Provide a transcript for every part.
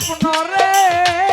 স্বপ্ন রে।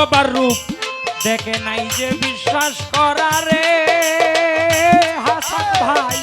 বাবার রূপ। দেখে নাই যে বিশ্বাস করারে হাসান ভাই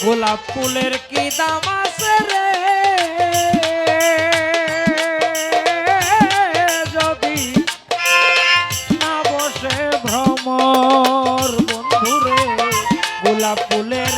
গোলাপ ফুলের কি দাম আছে রে? যদি না বসে ভ্রমর বন্ধুরে গোলাপ ফুলের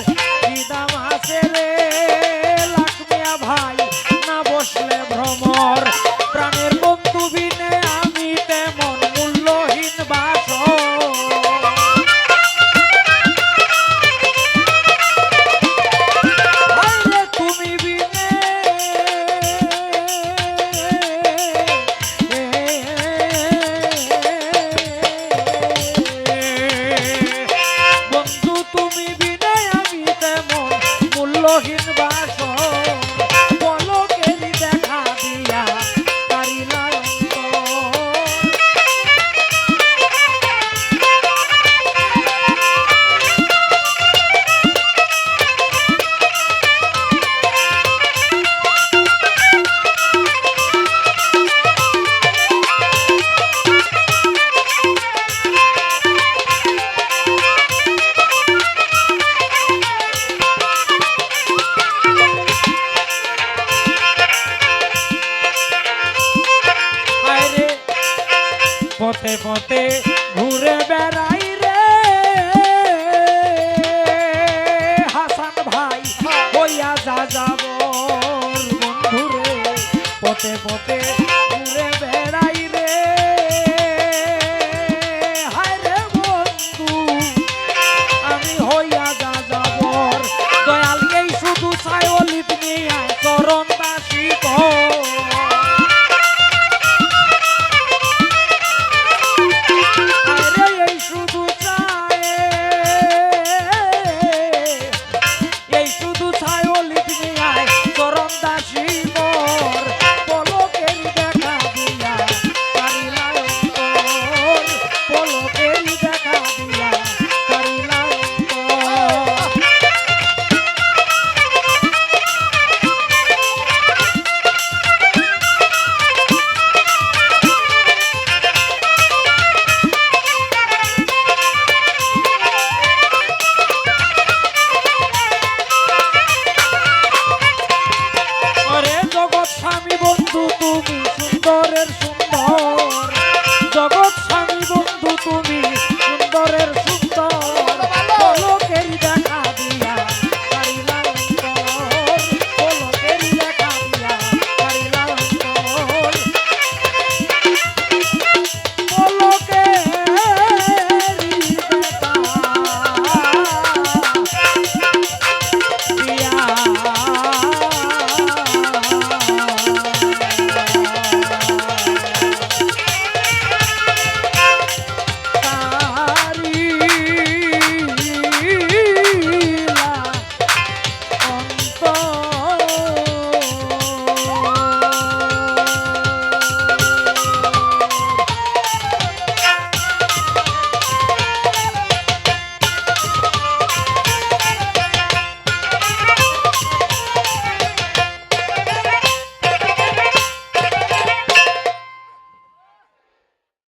পথে পথে ঘুরে বেড়াই রে। হাসান ভাই হইয়া যা যাব ঘুরে পথে পথে